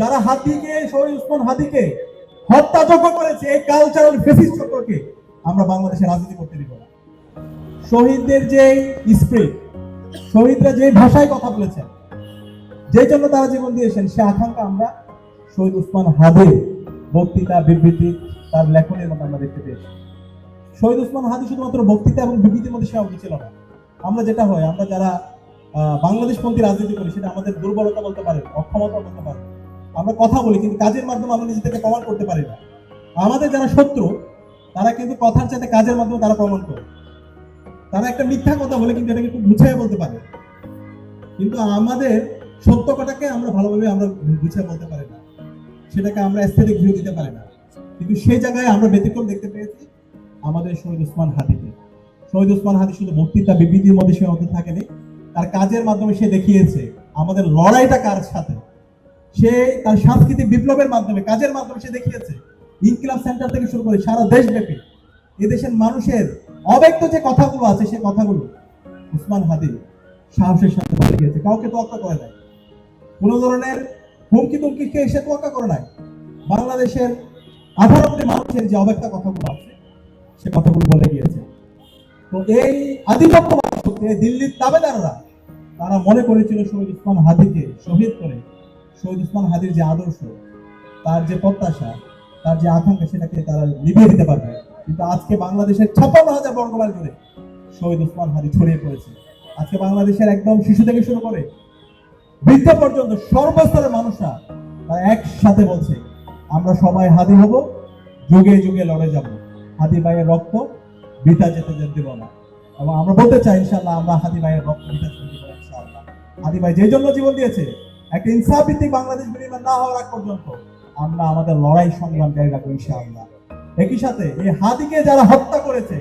যারা হাদিকে শহীদ উসমান হাদিকে হত্যাযোগ্য করেছে, এই কালচারাল ফেসিস্ট চক্রকে, আমরা বাংলাদেশে রাজনীতি করতে দিব না। শহীদদের যে স্প্রিট শহীদরা যে ভাষায় কথা বলেছেন যে জন্য তারা জীবন দিয়েছেন, সে আকাঙ্ক্ষা আমরা শহীদ উসমান হাদে বক্তৃতা, বিবৃতি, তার লেখনের মতো আমরা দেখতে পেয়েছি। শহীদ উসমান হাদি শুধুমাত্র বক্তৃতা এবং বিবৃতির মধ্যে সীমাবদ্ধ ছিল না। আমরা যেটা হয়, আমরা যারা বাংলাদেশপন্থী রাজনীতি করি, সেটা আমাদের দুর্বলতা বলতে পারে অক্ষমতা বলতে পারে আমরা কথা বলি, কিন্তু কাজের মাধ্যমে আমরা নিজেদেরকে প্রমাণ করতে পারি না। আমাদের যারা শত্রু, তারা কিন্তু কথার চাইতে কাজের মাধ্যমে তারা প্রমাণ করে। তারা একটা মিথ্যা কথা বলে কিন্তু এটাকে খুব গুছিয়ে বলতে পারে। কিন্তু আমাদের সত্য কথাকে আমরা ভালোভাবে আমরা গুছিয়ে বলতে পারি না। সেটাকে আমরা অ্যাস্থেটিক ভিউ দিতে পারি না। কিন্তু সেই জায়গায় আমরা ব্যতিক্রম দেখতে পেয়েছি আমাদের শহীদ উসমান হাদিকে শহীদ উসমান হাদি শুধু বক্তৃতা বিবৃতির মধ্যে সীমাবদ্ধ থাকেনি, তার কাজের মাধ্যমে সে দেখিয়েছে আমাদের লড়াইটা কার সাথে? সে তার সাংস্কৃতিক বিপ্লবের মাধ্যমে, কাজের মাধ্যমে সে দেখিয়েছে। ইনকিলাব সেন্টার থেকে শুরু করে সারা দেশব্যাপী এদেশের মানুষের অব্যক্ত যে কথাগুলো আছে, সে কথাগুলো উসমান হাদি সাহসের সাথে বলে গিয়েছে। কাউকে তোয়াক্কা করে নাই। কোনো ধরনের হুমকি তুমকিকে এসে তোয়াক্কা করে নাই। বাংলাদেশের আঠারো কোটি মানুষের যে অব্যক্ত কথাগুলো আছে, সে কথাগুলো বলে গিয়েছে। তো এই আধিপত্য দিল্লির দাবেদাররা তারা মনে করেছিল শহীদ উসমান হাদিকে শহীদ করে শহীদ উসমান হাদির যে আদর্শ, তার যে প্রত্যাশা, তার যে আকাঙ্ক্ষা, সেটাকে তারা নিভিয়ে দিতে পারবে। কিন্তু আজকে বাংলাদেশের ছাপ্পান্ন হাজার বর্গমাইল জুড়ে শহীদ উসমান হাদি ছড়িয়ে পড়েছে। আজকে বাংলাদেশের একদম শিশু থেকে শুরু করে বৃদ্ধ পর্যন্ত সর্বস্তরের মানুষরা তারা একসাথে বলছে, আমরা সবাই হাদি হব, যুগে যুগে লড়ে যাব। হাদি ভাইয়ের রক্ত বৃথা যেতে দেব না। এবং আমরা বলতে চাই ইনশাল্লাহ আমরা হাদি ভাইয়ের রক্ত বৃথা যেতে দেব না, ইনশাআল্লাহ। হাদি ভাই যে জন্য জীবন দিয়েছে একটা ইনসাফ ভিত্তিক বাংলাদেশ বিনির্মাণ না হওয়ার আগ পর্যন্ত আমরা আমাদের লড়াই সংগ্রাম জারি রাখব ইনশাআল্লাহ। একই সাথে এই হাদিকে যারা হত্যা করেছে